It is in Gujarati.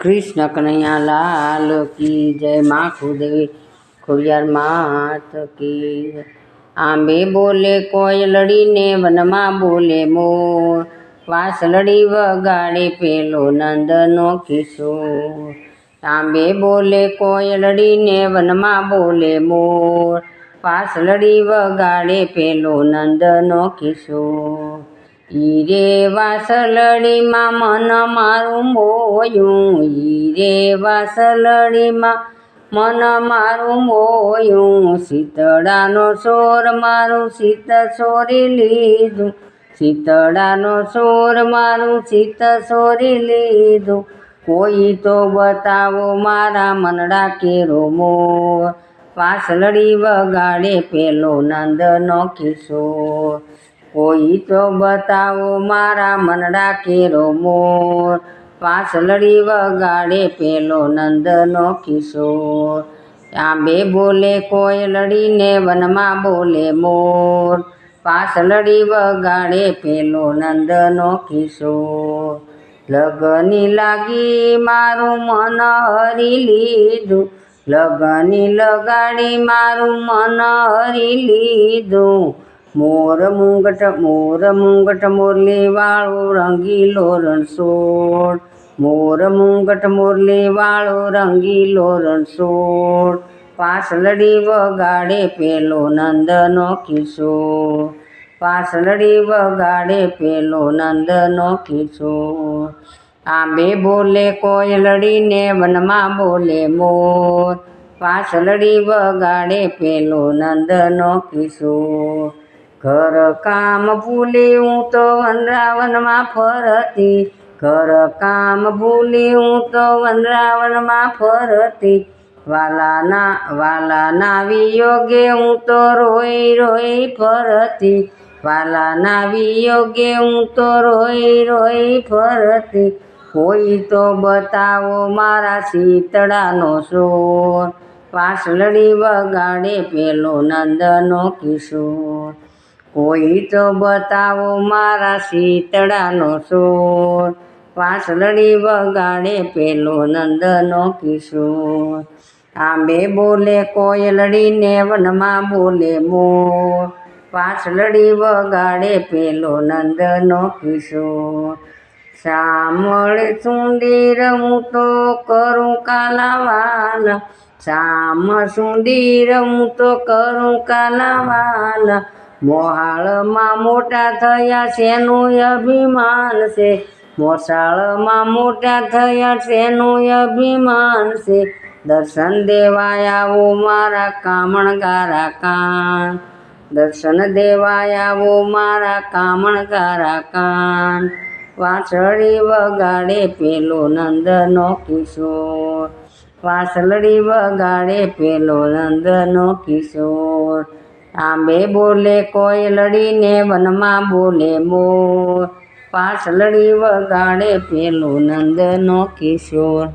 કૃષ્ણ કનૈયા લાલ કી જય માં ખુદેવી ખોડિયાર માત કી આંબે બોલે કોયલડીને વનમાં બોલે મોર. વાસલડી વગાડે પેલો નંદનો કિશોર. આંબે બોલે કોયલડીને વનમાં બોલે મોર. વાસલડી વગાડે પેલો નંદનો કિશોર. ઈ વાસલડીમાં મન મારું મોયું ઈ રે વાસલડીમાં મન મારું મોયું. શીતળાનો સોર મારું શીત સોરી લીધું, શીતળાનો સોર મારું શીત સોરી લીધું. કોઈ તો બતાવો મારા મનડા કેરો મોર. વાસલડી વગાડે પેલો નંદનો કિશોર. કોઈ તો બતાવો મારા મનડા કેરો મોર. પાસલડી વગાડે પેલો નંદનો કિશોર. આંબે બોલે કોયલડીને વનમાં બોલે મોર. પાસલડી વગાડે પેલો નંદનો કિશોર. લગની લાગી મારું મન હરી લીધું. લગની લગાડી મારું મન હરી લીધું. મોર મુંગટ મોર મુંગટ, મોરલી વાળો રંગીલો રણછોડ મોર મુંગટ, મોરલી વાળો રંગીલો રણછોડ પાસલડી વગાડે પેલો નંદનો કિશોર પાસલડી વગાડે પેલો નંદનો કિશોર આંબે બોલે કોયલડીને વનમાં બોલે મોર. પાસલડી વગાડે પેલો નંદનો કિશોર ઘર કામ ભૂલી હું તો વનરાવનમાં ફરતી. ઘર કામ ભૂલી હું તો વનરાવનમાં ફરતી. વાલાના વાલાના વિયોગે હું તો રોઈ રોઈ ફરતી. વાલાના વિયોગે હું તો રોઈ રોઈ ફરતી. કોઈ તો બતાવો મારા શીતળાનો સોર પાસલડી વગાડે પેલો નંદનો કિશોર. કોઈ તો બતાવો મારા શીતળાનો સોર પાસલડી વગાડે પેલો નંદનો કિશોર. આંબે બોલે કોયલડીને વનમાં બોલે મોર. પાસલડી વગાડે પેલો નંદનો કિશોર. શામળ સુંદીર હું તો કરું કાલાવાલા શ્યામ સુંદીર હું તો કરું કાલાવાલા મોહાળમાં મોટા થયા શેનું અભિમાન છે? મોસાળમાં મોટા થયા શેનું અભિમાન છે? દર્શન દેવાય આવો મારા કામણગારા કાન. દર્શન દેવાય આવો મારા કામણગારા કાન. વાંસળી વગાડે પેલો નંદનો કિશોર. વાસલડી વગાડે પેલો નંદનો કિશોર. આંબે બોલે કોયલડીને વનમાં બોલે મોર. પાસલડી વગાડે પેલું નંદનો કિશોર.